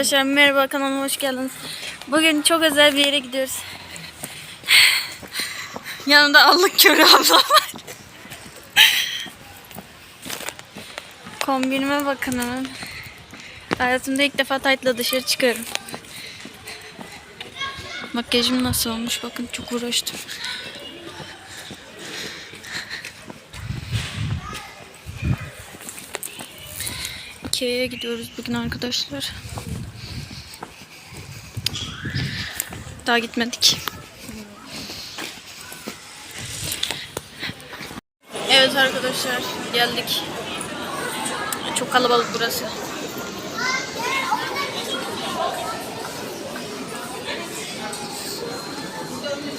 Arkadaşlar merhaba kanalıma hoş geldiniz. Bugün çok özel bir yere gidiyoruz. Yanımda allık körü abla var. Kombinime bakın hemen. Hayatımda ilk defa taytla dışarı çıkıyorum. Makyajım nasıl olmuş bakın çok uğraştım. Ikea'ya gidiyoruz bugün arkadaşlar. Daha gitmedik. Evet arkadaşlar geldik. Çok kalabalık burası.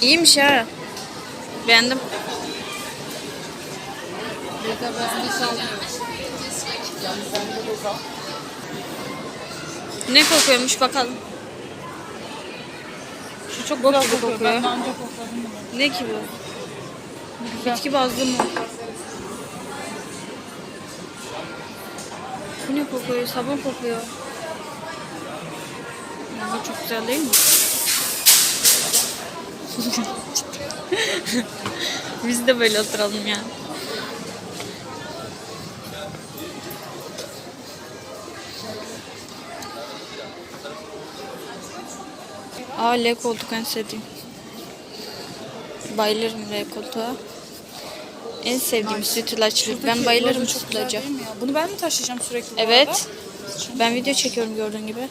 İyiymiş ha. Beğendim. Ne kokuyormuş bakalım. Şu çok bok gibi kokuyor. Ben daha önce kokladım bunu. Ne ki bu? Bitki bazlı mı? Bu ne kokuyor? Sabun kokuyor. Ya bu çok güzel değil mi? Biz de böyle oturalım yani. Aa L koltuk en sevdiğim. Bayılırım L koltuğa. En sevdiğim sütlaç. Ben bayılırım sütlaca. Bunu ben mi taşıyacağım sürekli Evet. Ben video çekiyorum gördüğün gibi.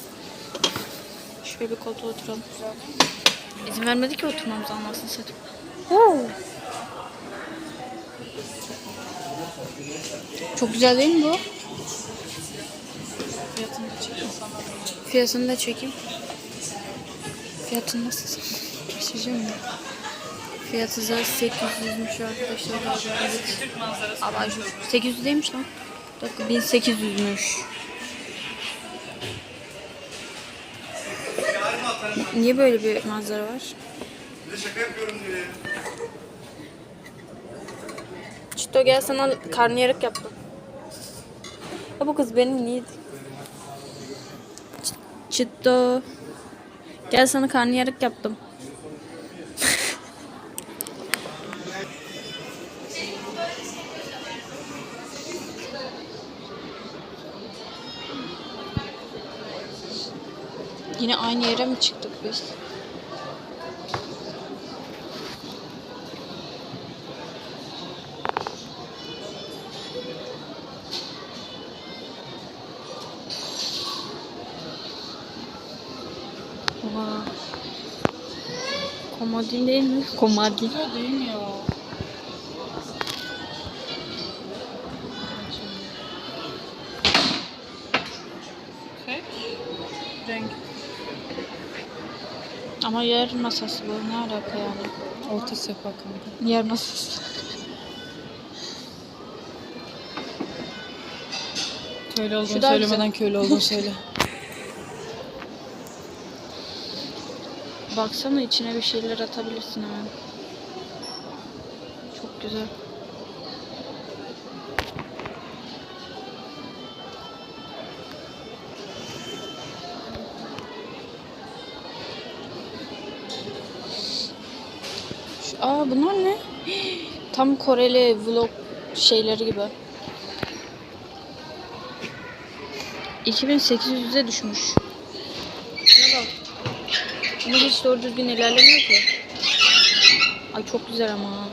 Şöyle bir koltuğa oturalım. İzin vermedi ki oturmamıza anlasın satayım. Çok güzel değil mi bu? Fiyatını da çekeyim. Fiyatını da çekeyim. Fiyatı nasıl? Geçeceğim mi? Fiyatı da 800'müş arkadaşlar. Evet. Abajur. 800 değilmiş lan. Bir dakika 1800'müş. Niye böyle bir manzara var? Çito gel sana karnıyarık yaptım. Ya bu kız beni niye... Ç- Çito. Gel sana karnıyarık yaptım. Yine aynı yere mi çıktık biz? Komodin değil mi? Ya? Renk. Ama yer masası bu. Ne alaka yani? Orta sefa kanka. Yer masası. Köylü olduğunu Şu söylemeden köylü olduğunu söyle. Baksana içine bir şeyler atabilirsin hemen. Çok güzel. Aa bunlar ne? Tam Koreli vlog şeyleri gibi. 2800'e düşmüş. Ama hiç doğru düzgün ilerlemiyor ki. Ay çok güzel ama.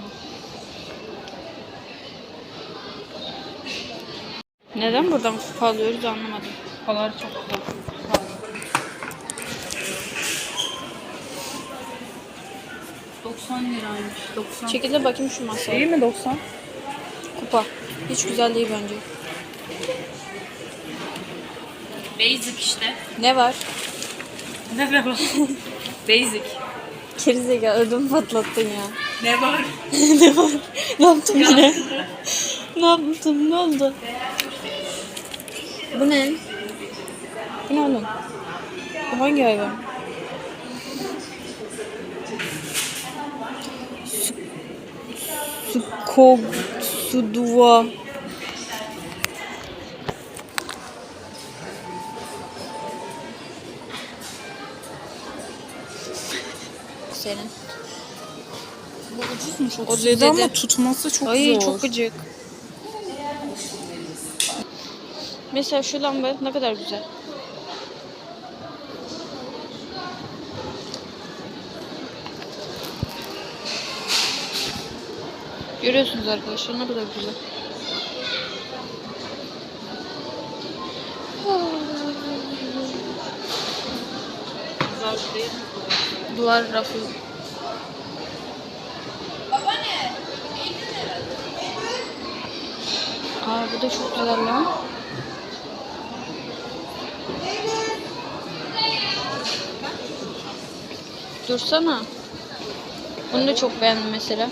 Neden buradan kupa alıyoruz anlamadım. Kupalar çok güzel. 90 liraymış. 90. Çekil de bakayım şu masaya. İyi mi 90? Kupa. Hiç güzel değil bence. Basic işte. Ne var? Ne var? Basic. Gerizekalı ödüm patlattın ya. Ne var? ne var? Ne yaptım yine? ne yaptım? Ne oldu? Bu ne? Bu ne oğlum? Bu hangi hayvan? Su, Sukog Suduva. Senin. Bu ucuzmuş. O 37 dedi. ama tutması çok Ay zor. çok gıcık. Mesela şu lamba ne kadar güzel. Görüyorsunuz arkadaşlar ne kadar. Güzel Duvar rafı. Aa bu da çok güzel lan. Dursana. Bunu da çok beğendim mesela.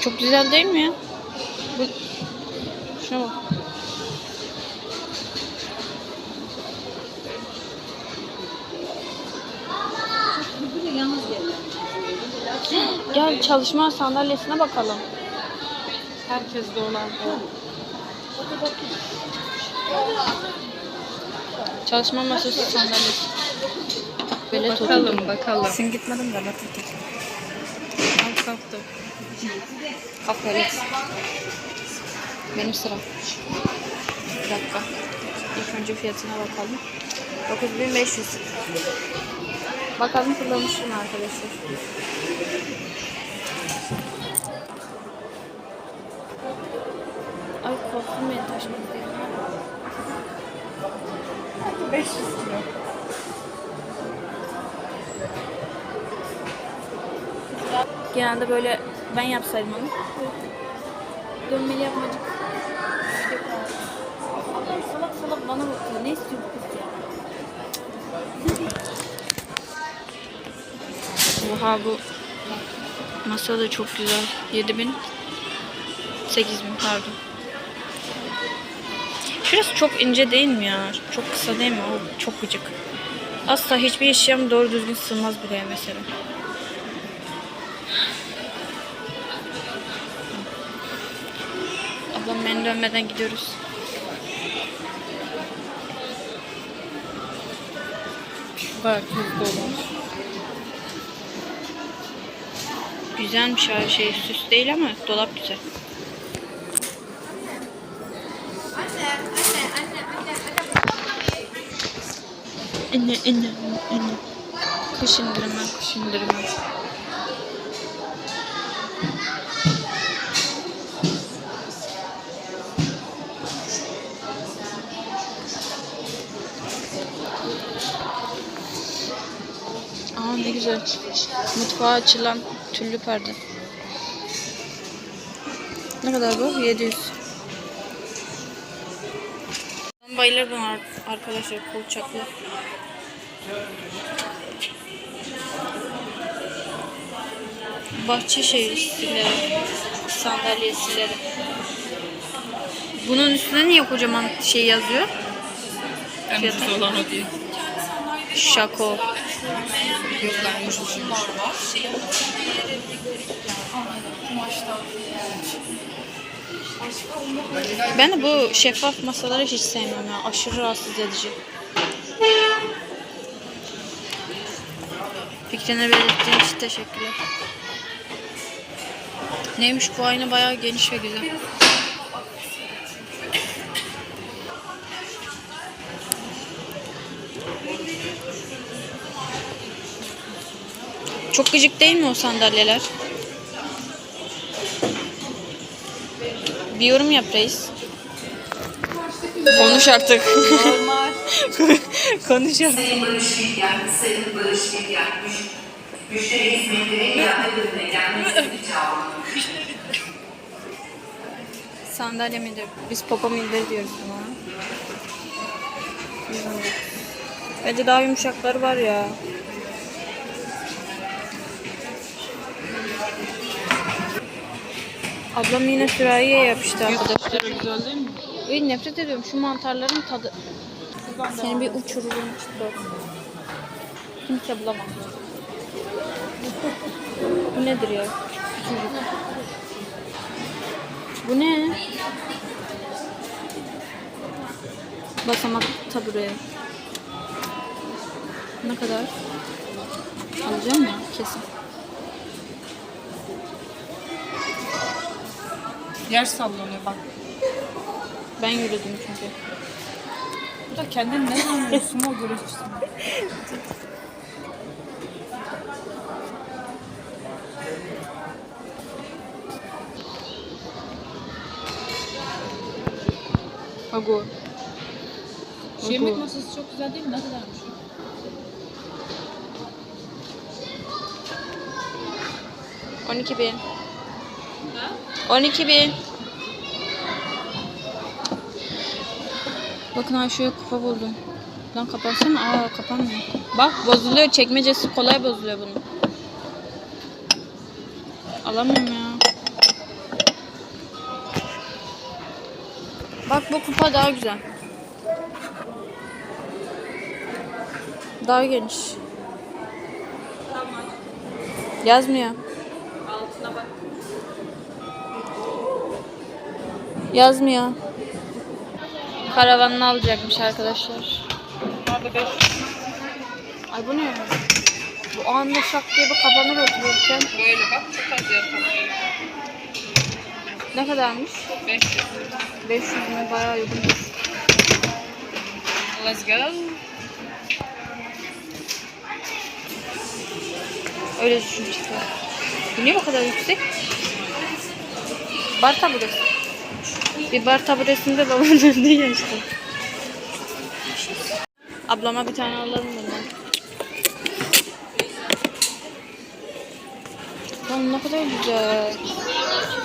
Çok güzel değil mi ya? Bu... Şuna bak. Gel çalışma sandalyesine bakalım. Herkes de olan o. Çalışma masası sandalyesi. Böyle Bakalım tutuldu. bakalım. Sen gitmedin de bak tutuldu. Al kalktı. Kalk böyle. Benim sıram. Bir dakika. İlk önce fiyatına bakalım. 9500. Bakalım kullanmışım arkadaşlar. Beni taşımak diye. 500 kilo. Genelde böyle ben yapsaydım onu. Dönmeli yapmacık. Adam salak salak bana bakıyor. Ne istiyor bu kız ya? Oha bu masa da çok güzel. 7000 8000 pardon. Şurası çok ince değil mi ya? Çok kısa değil mi? O çok gıcık. Asla hiçbir eşyam doğru düzgün sığmaz buraya mesela. Ablam beni dönmeden gidiyoruz. Gayet hızlı olan. Güzelmiş her şey. Süs değil ama dolap güzel. Anne, anne, anne. Kış indirimi, kış indirimi. Aa ne güzel. Mutfağa açılan tüllü perde. Ne kadar bu? 700. Ben bayılırım ar- arkadaşlar kolçaklı. Bahçe şey stilleri, sandalyesileri. Bunun üstüne niye kocaman şey yazıyor? En ucuz olan o değil. Şako. Yok ben ucuzum. var. Ben de bu şeffaf masaları hiç sevmem ya. Aşırı rahatsız edici. Fikrini belirttiğin için teşekkürler. Neymiş bu ayna bayağı geniş ve güzel. Çok gıcık değil mi o sandalyeler? Bir yorum yap reis. Konuş artık. Konuş artık. Sayın Barış Bilgen, Sayın Barış Bilgen, müşteri hizmetleri iade bölümüne gelmesini çağırıyor. Sandalye midir? Biz popo midir diyoruz buna. Bence daha yumuşakları var ya. Ablam yine sürahiye yapıştı arkadaşlar. Güzel değil mi? Ay nefret ediyorum şu mantarların tadı. Seni bir uçururum çıktı. Kimse bulamaz. Bu nedir ya? Küçücük. Bu ne? Basamak tabure. Ne kadar? Alacağım ya kesin. Yer sallanıyor bak. Ben yürüdüm çünkü. Bu da kendini ne sanıyorsun o görüşçüsün. Ago. Şu yemek masası çok güzel değil mi? Ne kadarmış? On iki bin. On iki bin. Bakın ha şuraya kupa buldum. Lan kapansana. Aa kapanmıyor. Bak bozuluyor. Çekmecesi kolay bozuluyor bunun. Alamıyorum ya. Bu kupa daha güzel. Daha geniş. Yazmıyor. Altına bak. Yazmıyor. Karavanını alacakmış arkadaşlar. Abi 5 Ay bu ne? Bu anda şak diye bir kapanır otururken. böyle bak çok az. Ne kadarmış? 500. 500 mü? Bayağı uygun. Let's go. Öyle düşün işte. Bu niye bu kadar yüksek? Bar taburesi. Bir bar taburesinde babamın önünde geçti. Ablama bir tane alalım bundan. Lan ne kadar güzel.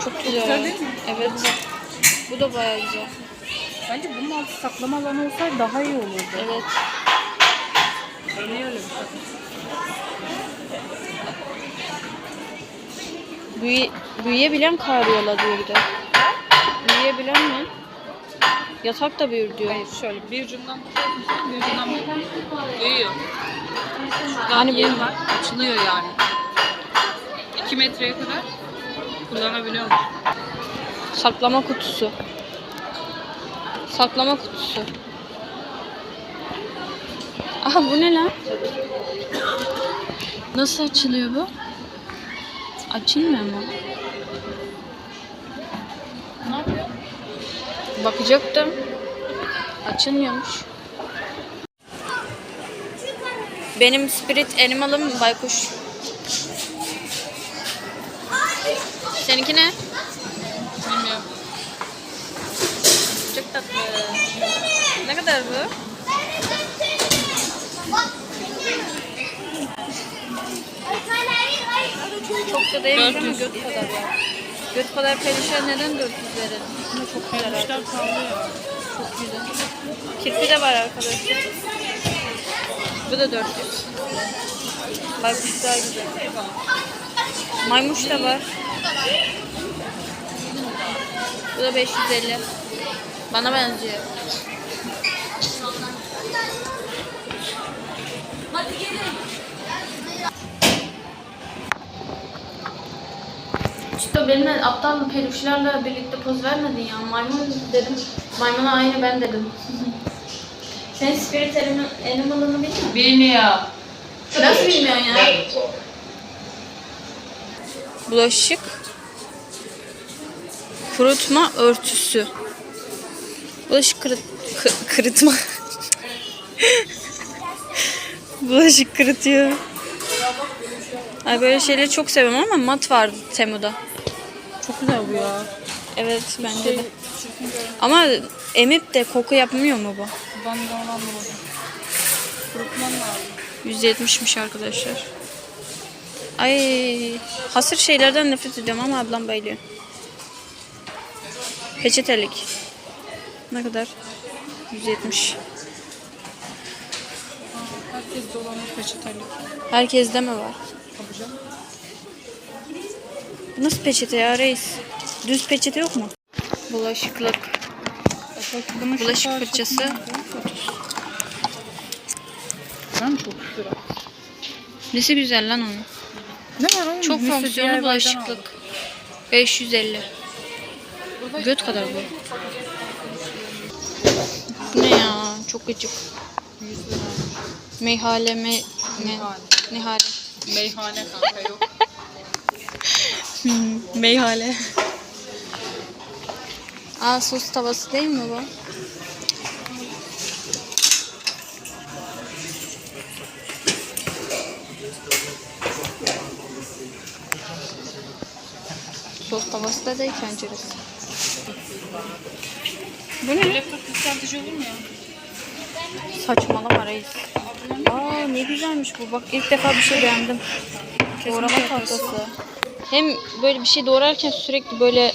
Çok güzel. Güzel değil mi? Evet. Bu da bayağı güzel. Bence bunun altı saklama alanı olsaydı daha iyi olurdu. Evet. Niye öyle bir şey? Büyü, büyüyebilen karyola diyor bir de. Büyüyebilen mi? Yatak da büyür diyor. Hayır şöyle bir ucundan tutuyorsun, bir ucundan büyüyor. Şuradan Hani bu- var, açılıyor yani. 2 metreye kadar kullanabiliyor musun? Saklama kutusu. Saklama kutusu. Aha bu ne lan? Nasıl açılıyor bu? Açılmıyor mu? Bakacaktım. Açılmıyormuş. Benim spirit animal'ım baykuş. Seninki ne? Bilmiyorum. Çok tatlı. Ne kadar bu? Çok da değil? 400. Göt kadar ya. Göt kadar perişan neden 400 verelim? Ama çok güzel. Müşter arkadaşlar. sağlıyor. Çok güzel. Kirpi de var arkadaşlar. Bu da 400. Baykuş daha güzel. Maymuş da var. Bu da 550. Bana benziyor. İşte benimle aptal peluşlarla birlikte poz vermedin ya. Maymun dedim. Maymuna aynı ben dedim. Sen spirit animal- animal'ını bilmiyor musun? Bilmiyor. Nasıl bilmiyorsun ya? Bulaşık kurutma örtüsü. Bulaşık kırıt, kı- kırıtma. Bulaşık kırıtıyor. Ay böyle şeyleri çok seviyorum ama mat vardı Temu'da. Çok güzel bu ya. Evet bence Şey, de. Ama emip de koku yapmıyor mu bu? Ben de onu anlamadım. Kurutman lazım. 170'miş arkadaşlar. Ay hasır şeylerden nefret ediyorum ama ablam bayılıyor. Peçetelik. Ne kadar? 170. Herkes dolanır peçetelik. Herkeste mi var? Tabii canım. Bu nasıl peçete ya reis? Düz peçete yok mu? Bulaşıklık. Bulaşık şeker fırçası. Ben çok güzel. Nesi güzel lan onun? Ne var oğlum? Çok fonksiyonlu bulaşıklık. aldım. 550. Göt kadar bu. Ne ya? çok gıcık. 100 lira. Meyhale me, me, Nihale. Nihale. Meyhane kanka yok. Hmm, meyhale. Aa sos tavası değil mi bu? Sos tavası da değil tenceresi. Bu ne? Laptop yükseltici olur mu ya? Saçmalama reis. Aa ne güzelmiş bu. Bak ilk defa bir şey beğendim. Doğrama tahtası. Hem böyle bir şey doğrarken sürekli böyle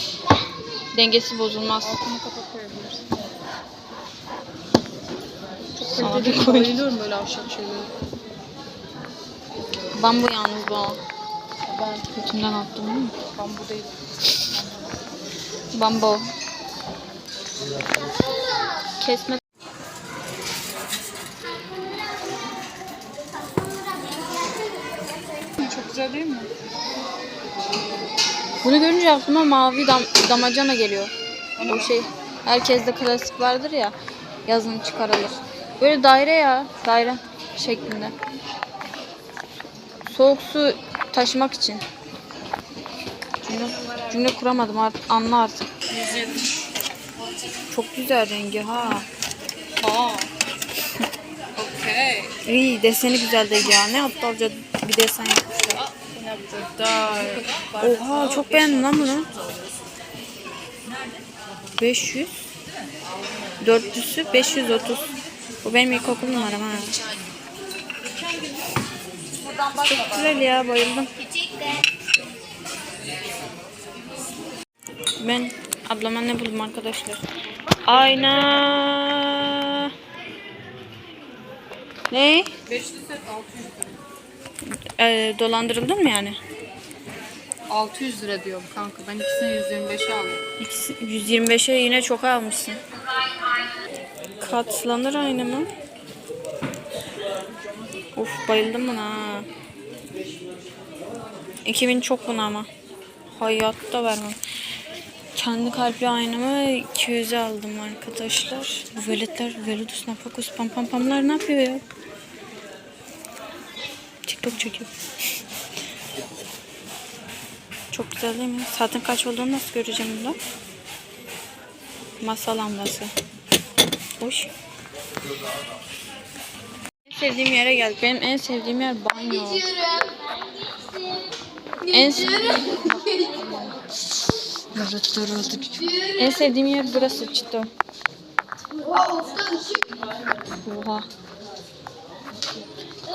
dengesi bozulmaz. Altını kapat koyabilirsin. Çok kaliteli. koy. Bayılıyorum böyle ahşap şeylere. Bambu yalnız bu. Götümden attım değil mi? Bambu değil. Bambu. Kesme. Çok güzel değil mi? Bunu görünce aklıma mavi dam damacana geliyor. O şey herkeste klasik vardır ya yazın çıkarılır. Böyle daire ya daire şeklinde. Soğuk su taşımak için. Cümle, cümle kuramadım artık anla artık. 170. Çok güzel rengi ha. Ha. Okey. İyi deseni güzel değil ya. Ne aptalca bir desen yapmışlar. Oha çok beğendim lan bunu. 500 400'ü 530. Bu benim ilkokul numaram ha. Çok güzel ya bayıldım. Ben ablama ne buldum arkadaşlar? Ayna. Ne? 500 set 600 Ee, dolandırıldın mı yani? 600 lira diyorum kanka. Ben ikisini 125'e aldım. İkisi- 125'e yine çok almışsın. Katlanır aynı mı? Of bayıldım buna ha. 2000 çok buna ama. Hayatta vermem. Kendi kalpli aynamı 200'e aldım arkadaşlar. Bu veletler, veludus, nafakus, pam pam pamlar ne yapıyor ya? TikTok çekiyor. Çok güzel değil mi? Saatin kaç olduğunu nasıl göreceğim burada? Masa lambası. Hoş. En sevdiğim yere geldik. Benim en sevdiğim yer banyo. En sevdiğim... En sevdiğim yer burası cidden. Oha.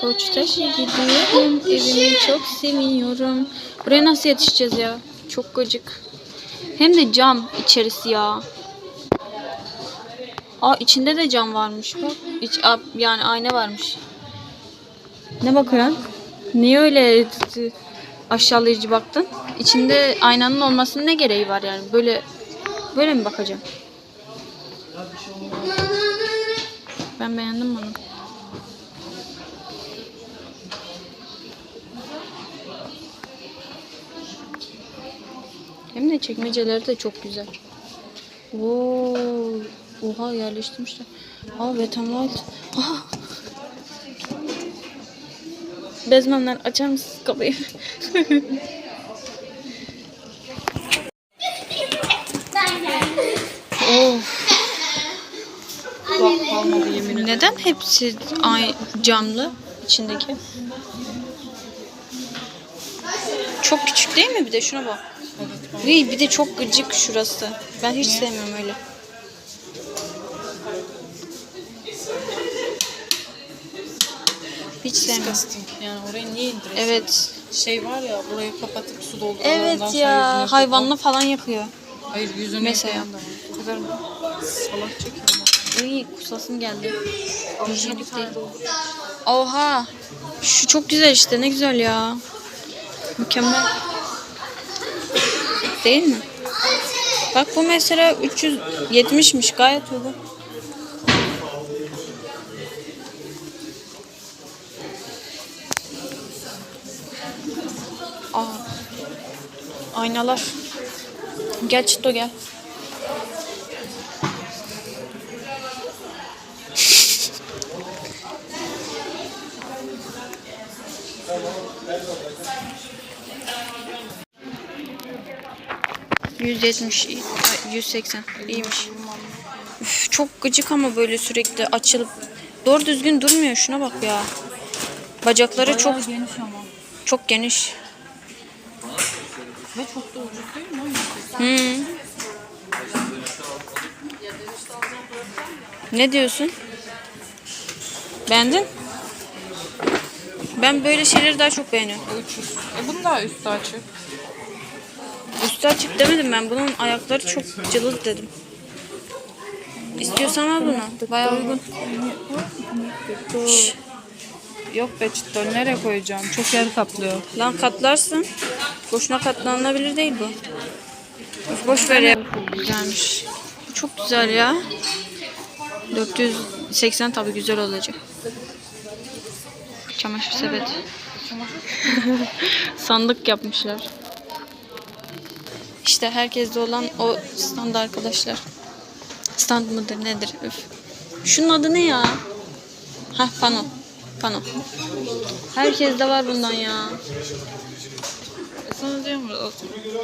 Koçtaş'a gidiyorum. Evimi çok seviyorum. Buraya nasıl yetişeceğiz ya? Çok gıcık. Hem de cam içerisi ya. Aa içinde de cam varmış bak. İç, yani ayna varmış. Ne bakıyorsun? Niye öyle t- aşağılayıcı baktın? İçinde aynanın olmasının ne gereği var yani? Böyle böyle mi bakacağım? Ben beğendim bunu. Hem de çekmeceleri de çok güzel. Oo, oha yerleştirmişler. Aa Wet n Wild. Aa. Bezmenler açar mısınız kapıyı? of. Neden hepsi ay camlı içindeki? Çok küçük değil mi bir de şuna bak. İyi bir de çok gıcık şurası. Ben hiç sevmiyorum öyle. Hiç sevmiyorum. disgusting. Yani orayı niye indiresin? Evet. Şey var ya burayı kapatıp su doldurup Evet ya yüzüne hayvanlı falan yakıyor. Hayır yüzünü Mesela. yıkayan da var. O kadar salak çekiyor. İyi kusasım geldi. Hijyenik bir tane doldur. Oha. Şu çok güzel işte ne güzel ya. Mükemmel. Değil mi? Bak bu mesela 370'miş gayet uygun. Aa. Aynalar. Gel Çito gel. 170, ay, 180. İyiymiş. Üf, çok gıcık ama böyle sürekli açılıp doğru düzgün durmuyor. Şuna bak ya. Bacakları çok Bayağı geniş ama. çok geniş. Ve çok da ucuz değil mi? Hı. Ne diyorsun? Beğendin? Ben böyle şeyleri daha çok beğeniyorum. Bu 300. E bunun da üstü açık. Üstü açık demedim ben. Bunun ayakları çok cılız dedim. İstiyorsan al bunu. Bayağı uygun. Şş, Yok be cidden nereye koyacağım? Çok yer kaplıyor. Lan katlarsın. Boşuna katlanabilir değil bu. Üf, Boş ver ya. Güzelmiş. Bu çok güzel ya. 480 tabii güzel olacak. Çamaşır sepeti. Sandık yapmışlar. İşte herkeste olan o stand arkadaşlar. Stand mıdır nedir? Üf. Şunun adı ne ya? Hah pano. Pano. Herkeste var bundan ya. Sana diyorum ya,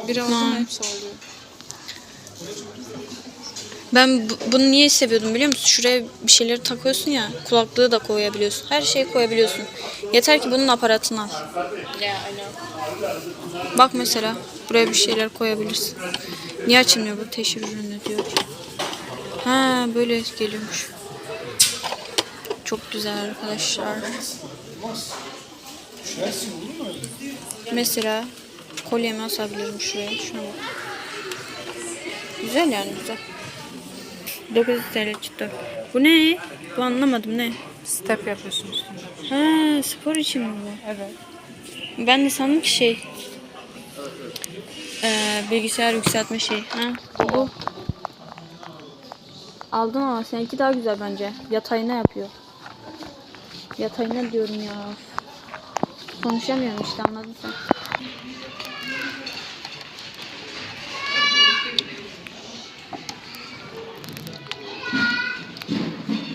biri Ha. alsana hepsi oluyor. Ben bu- bunu niye seviyordum biliyor musun? Şuraya bir şeyleri takıyorsun ya. Kulaklığı da koyabiliyorsun. Her şeyi koyabiliyorsun. Yeter ki bunun aparatını al. Bak mesela buraya bir şeyler koyabilirsin. Niye açılmıyor bu teşhir ürünü diyor. Ha böyle geliyormuş. Çok güzel arkadaşlar. Mesela kolyemi asabilirim şuraya. Şuna bak. Güzel yani güzel. 900 TL çıktı. Bu ne? Bu anlamadım ne? Step yapıyorsun üstünde. Ha spor için mi bu? Evet. Ben de sandım ki şey eee, bilgisayar yükseltme şey. Ha, bu. Aldım ama seninki daha güzel bence. Yatayına yapıyor. Yatayına diyorum ya. Konuşamıyorum işte anladın sen.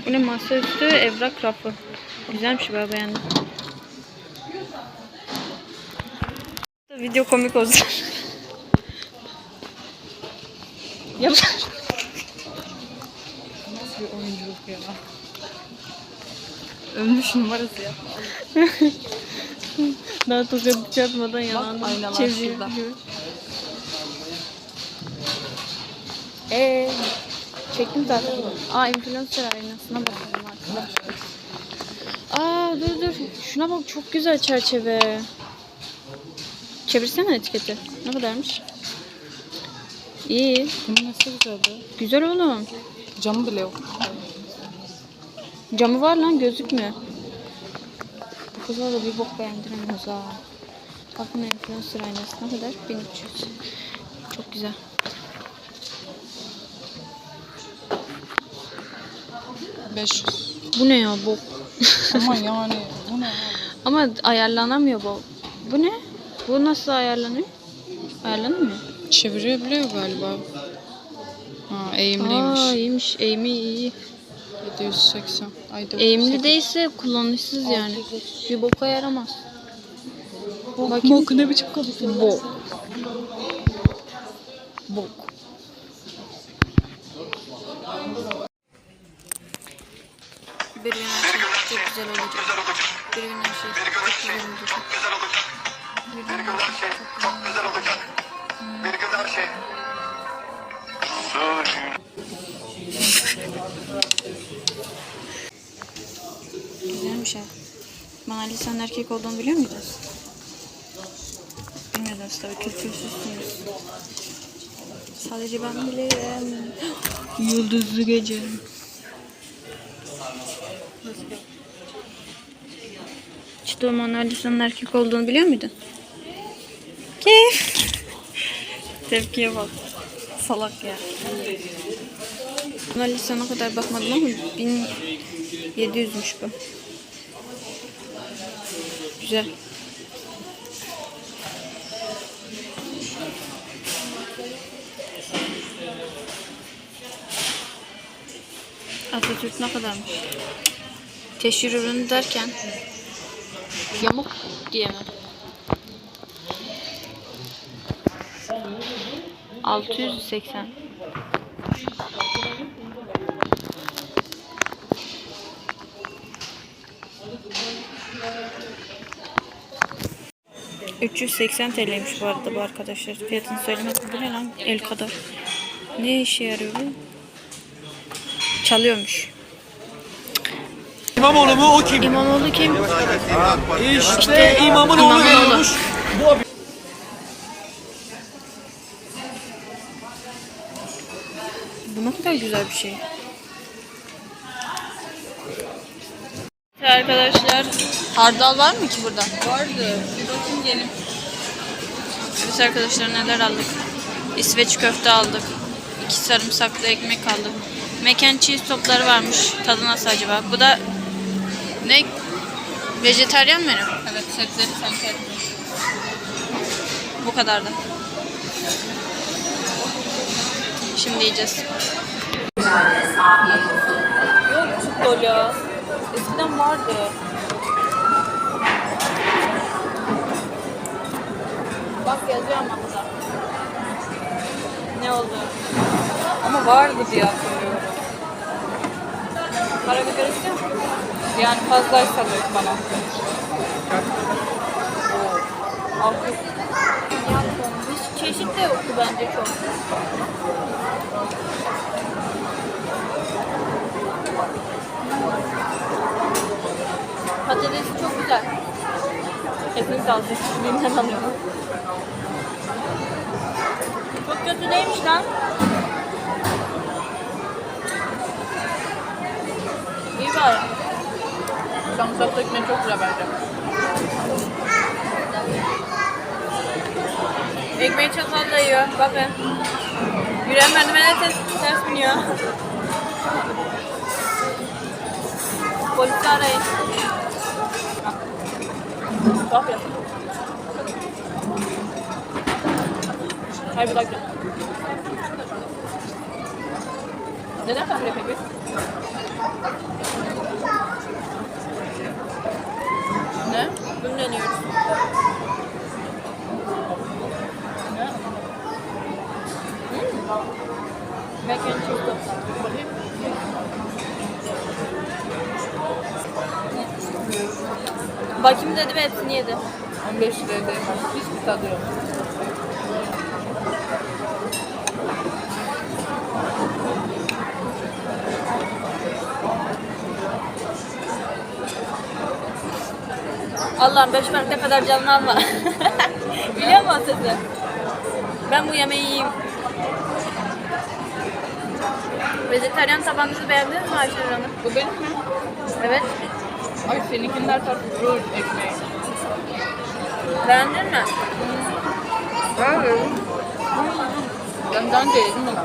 Bu ne masaüstü evrak rafı. Güzelmiş ben beğendim. Video komik olsun. Yap. Nasıl bir oyunculuk ya? Ölmüş numarası ya. Daha tokat çarpmadan yalandan aynalar şurada. gibi. Eee çektim zaten. Aa influencer aynasına bakalım arkadaşlar. Aa dur dur. Şuna bak çok güzel çerçeve. Çevirsene etiketi. Ne kadarmış? İyi. Bunun nasıl güzeldi? Güzel oğlum. Camı bile yok. Camı var lan gözükmüyor. Bu kızlar da bir bok beğendiremiyoruz ha. Bakın influencer aynası ne kadar? 1300. Çok güzel. Beş. Bu ne ya bok? Ama yani bu ne? Ama ayarlanamıyor bu. Bu ne? Bu nasıl ayarlanıyor? Ayarlanmıyor. Çevirebiliyor galiba. Ha eğimliymiş. Aa iyiymiş. Eğimi iyi. 780. Ay 480. Eğimli değilse kullanışsız yani. Bir boka yaramaz. Bok, bok ne biçim konuşuyorsun? Bok. Bok. Bir gün her şey çok güzel olacak. Bir gün her şey çok güzel olacak. Bir gün her şey çok güzel olacak. Bir gün her şey. Güzelmiş ha. Mona Lisa'nın erkek olduğunu biliyor muydunuz? Bilmiyordunuz tabii kültürsüzsünüz. Sadece ben bilirim. Yıldızlı gece. O Mona Lisa'nın erkek olduğunu biliyor muydun? Keyif. Tepkiye bak. Salak ya. Mona Lisa'na kadar bakmadım ama 1700'müş bu. Güzel. Atatürk ne kadarmış? Teşhir ürünü derken yamuk diye mi? 680. ...380 TL'ymiş bu arada bu arkadaşlar. Fiyatını söylemek bu ne lan? El kadar. Ne işe yarıyor bu? Çalıyormuş. İmamoğlu mu o kim? İmamoğlu kim? İşte imamın oğlu veriyormuş. Bu ne kadar güzel bir şey. Arkadaşlar hardal var mı ki burada? Vardı. Bir bakayım gelin. Evet arkadaşlar neler aldık? İsveç köfte aldık. İki sarımsaklı ekmek aldık. Mac and cheese topları varmış. Tadı nasıl acaba? Bu da ne? Vejetaryen menü. Evet sebzeli sanki. Bu kadardı. Şimdi yiyeceğiz. Yok futbol ya. Eskiden vardı. Bak yazıyor ama burada. Ne oldu? Ama vardı diye hatırlıyorum. Karabiber istiyor musun? Yani fazlaysa dök bana. Altı. Çeşit de yoktu bence çok. Patatesi çok güzel. Kesinlikle altı. Kişiliğinden alıyorum. Çok kötü değilmiş lan. İyi bari. Sarımsaklı ekmeği çok güzel bence. Ekmeği çatalla yiyor. Bakın. Yürüyen merdivene ters, ters biniyor. Polisi arayın. Stop yap. Hayır bir dakika. Neden fasulye peki? Ne? Mac and cheese. Bakayım. Bakayım dedi ve hepsini yedi. 15 liraya değmez. Hiçbir tadı yok. Allah'ım beş ne kadar canını alma. Biliyor musun sesi? Ben bu yemeği yiyeyim. Vejetaryen tabağınızı beğendiniz mi Ayşe Hanım? Bu benim mi? Evet. Ay seninkiler tatlı rol ekmeği. Beğendin mi? Ben daha önce yedim bunu.